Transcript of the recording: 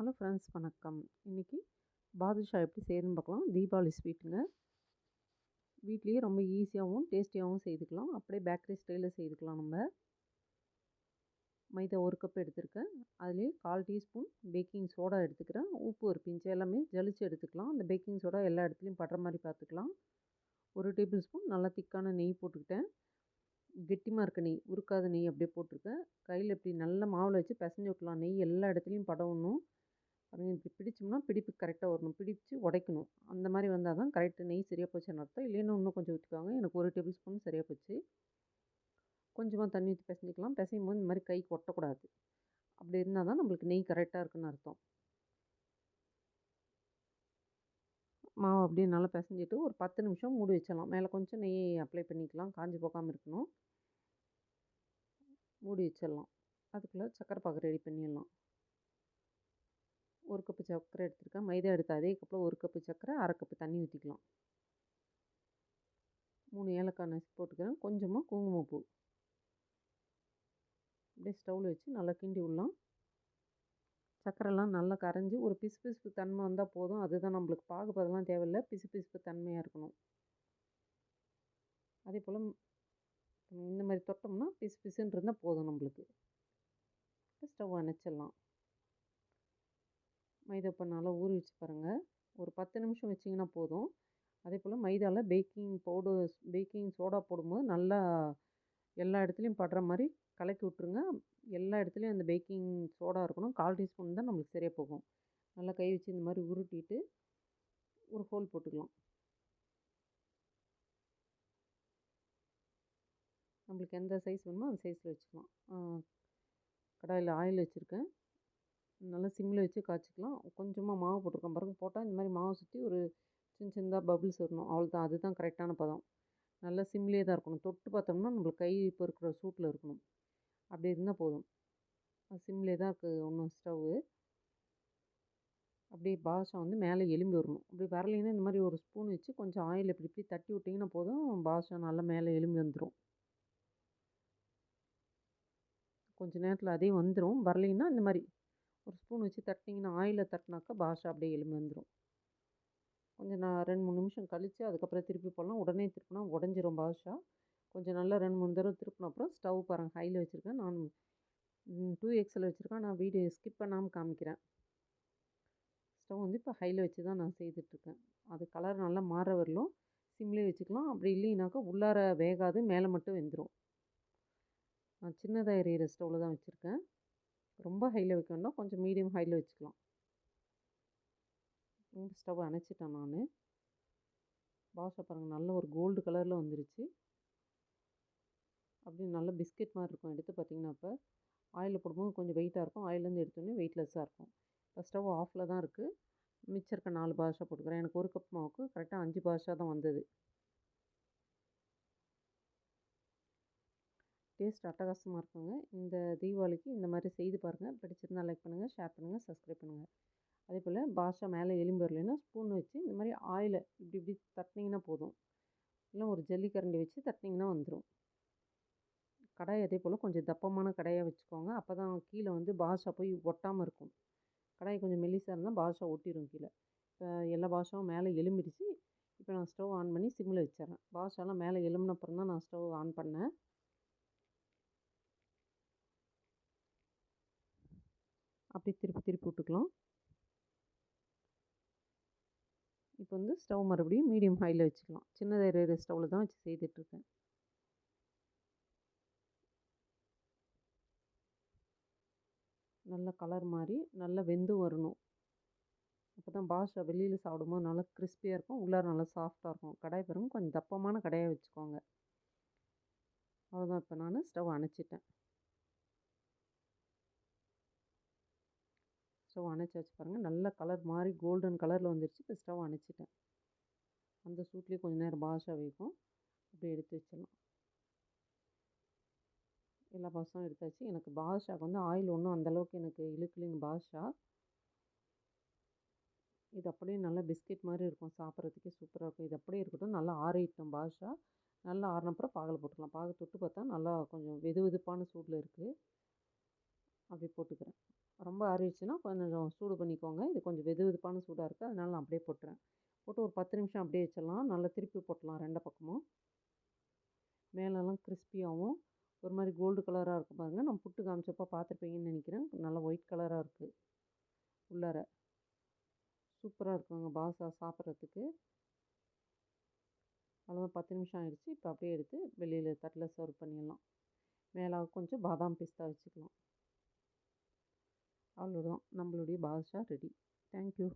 Hello friends வணக்கம். இன்றைக்கி பாதுஷா எப்படி செய்யணும்னு பார்க்கலாம். தீபாவளி ஸ்வீட்டுங்க. வீட்லேயே ரொம்ப ஈஸியாகவும் டேஸ்டியாகவும் செய்துக்கலாம். அப்படியே பேக்கரி ஸ்டைலில் செய்துக்கலாம் நம்ம. மைதா ஒரு கப் எடுத்திருக்கேன். அதுலேயே கால் டீஸ்பூன் பேக்கிங் சோடா எடுத்துக்கிறேன். உப்பு ஒரு பிஞ்சு எல்லாமே ஜலிச்சு எடுத்துக்கலாம். அந்த பேக்கிங் சோடா எல்லா இடத்துலையும் படுற மாதிரி பார்த்துக்கலாம். ஒரு டேபிள் ஸ்பூன் நல்லா திக்கான நெய் போட்டுக்கிட்டேன். கெட்டிமாக இருக்க நெய் உருக்காத நெய் அப்படியே போட்டிருக்கேன். கையில் இப்படி நல்ல மாவில் வச்சு பிசைஞ்சு விட்லாம் நெய் எல்லா இடத்துலையும் படவணும் அப்படின்னு இப்படி பிடிச்சோம்னா பிடிப்பு கரெக்டாக வரணும். பிடித்து உடைக்கணும். அந்த மாதிரி வந்தால் தான் கரெக்டு நெய் சரியாக போச்சுன்னு அர்த்தம். இல்லைன்னா இன்னும் கொஞ்சம் ஊற்றிக்குவாங்க எனக்கு ஒரு டேபிள் ஸ்பூன் சரியாக போச்சு. கொஞ்சமாக தண்ணி ஊற்றி பிசைஞ்சிக்கலாம். பிசையும் போது இந்த மாதிரி கைக்கு ஒட்டக்கூடாது. அப்படி இருந்தால் தான் நம்மளுக்கு நெய் கரெக்டாக இருக்குன்னு அர்த்தம். மாவு அப்படியே நல்லா பிசைஞ்சிட்டு ஒரு பத்து நிமிஷம் மூடி வச்சிடலாம். மேலே கொஞ்சம் நெய் அப்ளை பண்ணிக்கலாம். காஞ்சி போகாமல் இருக்கணும். மூடி வச்சிடலாம். அதுக்குள்ளே சக்கரை பாக்கு ரெடி பண்ணிடலாம். ஒரு கப்பு சர்க்கரை எடுத்துருக்கேன். மைதா எடுத்து அதே கப்பில் ஒரு கப்பு சக்கரை அரை கப்பு தண்ணி ஊற்றிக்கலாம் மூணு ஏலக்காய் நசுக்கி போட்டுக்கிறேன். கொஞ்சமாக குங்குமப்பூ அப்படியே ஸ்டவ்வில் வச்சு நல்லா கிண்டி விடலாம். சர்க்கரைலாம் நல்லா கரைஞ்சி ஒரு பிசு பிசுப்பு தன்மை வந்தால் போதும். அதுதான் நம்மளுக்கு பாகுபதெல்லாம் தேவையில்லை. பிசு பிசுப்பு தன்மையாக இருக்கணும். அதே போல் இந்த மாதிரி தொட்டோம்னா பிசு பிசுன்னு இருந்தால் போதும் நம்மளுக்கு. ஸ்டவ் அணைச்சிடலாம். மைதா இப்போ நல்லா ஊறி வச்சு பாருங்கள் ஒரு பத்து நிமிஷம் வச்சிங்கன்னா போதும். அதே போல் மைதாவில் பேக்கிங் பவுடர் பேக்கிங் சோடா போடும்போது நல்லா எல்லா இடத்துலையும் படுற மாதிரி கலக்கி விட்ருங்க எல்லா இடத்துலையும் அந்த பேக்கிங் சோடா இருக்கணும். கால் டீஸ்பூன் தான் நம்மளுக்கு சரியாக போகும். நல்லா கை வச்சு இந்த மாதிரி உருட்டிட்டு ஒரு ஹோல் போட்டுக்கலாம். நம்மளுக்கு எந்த சைஸ் வேணுமோ அந்த சைஸில் வச்சுக்கலாம். கடாயில் ஆயில் வச்சுருக்கேன். நல்லா சிம்மில் வச்சு காய்ச்சிக்கலாம். கொஞ்சமாக மாவு போட்டிருக்கோம். பாருங்க போட்டால் இந்த மாதிரி மாவு சுற்றி ஒரு சின்ன சின்னதாக பபிள்ஸ் வரணும். அவ்வளோதான் அதுதான் கரெக்டான பதம். நல்லா சிம்லேயே தான் இருக்கணும். தொட்டு பார்த்தோம்னா நம்மளுக்கு கை இப்போ இருக்கிற சூட்டில் இருக்கணும். அப்படி இருந்தால் போதும். சிம்லே தான் இருக்குது ஒன்றும் ஸ்டவ்வு அப்படியே பாஷா வந்து மேலே எலும்பி வரணும். அப்படி வரலைன்னா இந்த மாதிரி ஒரு ஸ்பூன் வச்சு கொஞ்சம் ஆயில் இப்படி இப்படி தட்டி விட்டிங்கன்னா போதும். பாஷா நல்லா மேலே எலும்பி வந்துடும் கொஞ்சம் நேரத்தில் அதே வந்துடும் வரலைன்னா இந்த மாதிரி ஒரு ஸ்பூன் வச்சு தட்டினீங்கன்னா ஆயிலில் தட்டினாக்கா பாஷா அப்படியே எலும்பு வந்துடும் கொஞ்சம் நான் ரெண்டு மூணு நிமிஷம் கழித்து அதுக்கப்புறம் திருப்பி போடலாம். உடனே திருப்பினா உடஞ்சிரும் பாஷா. கொஞ்சம் நல்லா ரெண்டு மூணு தடவை திருப்பின அப்புறம் ஸ்டவ் பாருங்கள் ஹையில் வச்சுருக்கேன். நான் டூ எக்ஸில் வச்சுருக்கேன். நான் வீடியோ ஸ்கிப் பண்ணாமல் காமிக்கிறேன். ஸ்டவ் வந்து இப்போ ஹையில் வச்சு தான் நான் செய்துட்ருக்கேன் அது கலர் நல்லா மாற வரலும். சிம்லேயே வச்சுக்கலாம். அப்படி இல்லைனாக்கா உள்ளார வேகாது மேலே மட்டும் வெந்துடும் நான் சின்னதாக எரியிற ஸ்டவ்வில் தான் வச்சுருக்கேன். ரொம்ப ஹையில் வைக்கணும்னா கொஞ்சம் மீடியம் ஹையில் வச்சுக்கலாம். ஸ்டவ் அணைச்சிட்டேன் நான். பாஷா பாருங்கள் நல்ல ஒரு கோல்டு கலரில் வந்துருச்சு. அப்படி நல்ல பிஸ்கெட் மாதிரி இருக்கும். எடுத்து பார்த்திங்கன்னா இப்போ ஆயிலில் போடும்போது கொஞ்சம் வெயிட்டாக இருக்கும். ஆயிலேருந்து எடுத்தோடனே வெயிட்லெஸ்ஸாக இருக்கும். இப்போ ஸ்டவ் ஆஃபில் தான் இருக்குது மிச்சம் இருக்க நாலு பாஷா போட்டுக்கிறேன். எனக்கு ஒரு கப் மாவுக்கு கரெக்டாக அஞ்சு பாஷா தான் வந்தது. டேஸ்ட் அட்டகாசமாக இருக்குங்க. இந்த தீபாவளிக்கு இந்த மாதிரி செய்து பாருங்கள் பிடிச்சிருந்தால் லைக் பண்ணுங்கள் ஷேர் பண்ணுங்கள் சப்ஸ்கிரைப் பண்ணுங்கள் அதே போல் பாஷா மேலே எலும்பு வரலைன்னா ஸ்பூன் வச்சு இந்த மாதிரி ஆயிலை இப்படி இப்படி தட்டினீங்கன்னா போதும். இல்லை ஒரு ஜல்லிக்கரண்டி வச்சு தட்டினீங்கன்னா வந்துடும் கடாய் அதே போல் கொஞ்சம் தப்பமான கடாயாக வச்சுக்கோங்க. அப்போ தான் கீழே வந்து பாஷா போய் ஒட்டாமல் இருக்கும். கடாய் கொஞ்சம் மெல்லிசாக இருந்தால் பாஷா ஒட்டிடும் கீழே. இப்போ எல்லா பாஷாவும் மேலே எலும்பிடுச்சு. இப்போ நான் ஸ்டவ் ஆன் பண்ணி சிம்மில் வச்சிடறேன் பாஷாலாம் மேலே எலும்பினப்புறம் தான் நான் ஸ்டவ் ஆன் பண்ணேன். அப்படி திருப்பி திருப்பி விட்டுக்கலாம். இப்போ வந்து ஸ்டவ் மறுபடியும் மீடியம் ஹையில் வச்சுக்கலாம். சின்னதாக எரியிற ஸ்டவ்வில் தான் வச்சு செய்துட்ருக்கேன் நல்ல கலர் மாதிரி நல்லா வெந்து வரணும். அப்போ தான் பாஷா வெளியில் சாப்பிடும்போது நல்லா கிறிஸ்பியாக இருக்கும். உள்ளார நல்லா சாஃப்டாக இருக்கும். கடாய் பாருங்க கொஞ்சம் தப்பமான கடாயாக வச்சுக்கோங்க. அவ்வளோதான் இப்போ நான் ஸ்டவ் அணைச்சிட்டேன். ஸ்டவ் அணைச்சி வச்சு பாருங்கள் நல்ல கலர் மாதிரி கோல்டன் கலரில் வந்துருச்சு. இப்போ ஸ்டவ் அணைச்சிட்டேன். அந்த சூட்லேயே கொஞ்சம் நேரம் பாஷா வைக்கும் அப்படியே எடுத்து வச்சிடலாம். எல்லா பாஷாவும் எடுத்தாச்சு. எனக்கு பாஷாக்கு வந்து ஆயில் ஒன்றும் அந்தளவுக்கு எனக்கு இழுக்கலிங்க பாஷா. இது அப்படியே நல்லா பிஸ்கெட் மாதிரி இருக்கும். சாப்பிட்றதுக்கே சூப்பராக இருக்கும். இது அப்படியே இருக்கட்டும். நல்லா ஆறிட்டோம் பாஷா. நல்லா ஆறினப்புறம் பாகல் போட்டுக்கலாம் பாகு தொட்டு பார்த்தா நல்லா கொஞ்சம் வெது வெதுப்பான சூடில் இருக்குது அப்படி போட்டுக்கிறேன். ரொம்ப ஆறிடுச்சுன்னா கொஞ்சம் சூடு பண்ணிக்கோங்க. இது கொஞ்சம் வெது வெதுப்பான சூடாக இருக்குது அதனால் நான் அப்படியே போட்டுறேன். போட்டு ஒரு பத்து நிமிஷம் அப்படியே வச்சிடலாம். நல்லா திருப்பி போட்டலாம் ரெண்டு பக்கமும். மேலெல்லாம் கிறிஸ்பியாகவும் ஒரு மாதிரி கோல்டு கலராக இருக்கும் பாருங்கள் நான் புட்டு காமிச்சப்போ பார்த்துருப்பீங்கன்னு நினைக்கிறேன். நல்லா ஒயிட் கலராக இருக்குது உள்ளார. சூப்பராக இருக்குங்க பாசா சாப்பிட்றதுக்கு. அவ்வளோதான் பத்து நிமிஷம் ஆகிடுச்சு இப்போ அப்படியே எடுத்து வெளியில் தட்டில் சர்வ் பண்ணிடலாம். மேலே கொஞ்சம் பாதாம் பிஸ்தா வச்சுக்கலாம். அவ்வளோதான் நம்மளுடைய பாதுஷா ரெடி தேங்க்யூ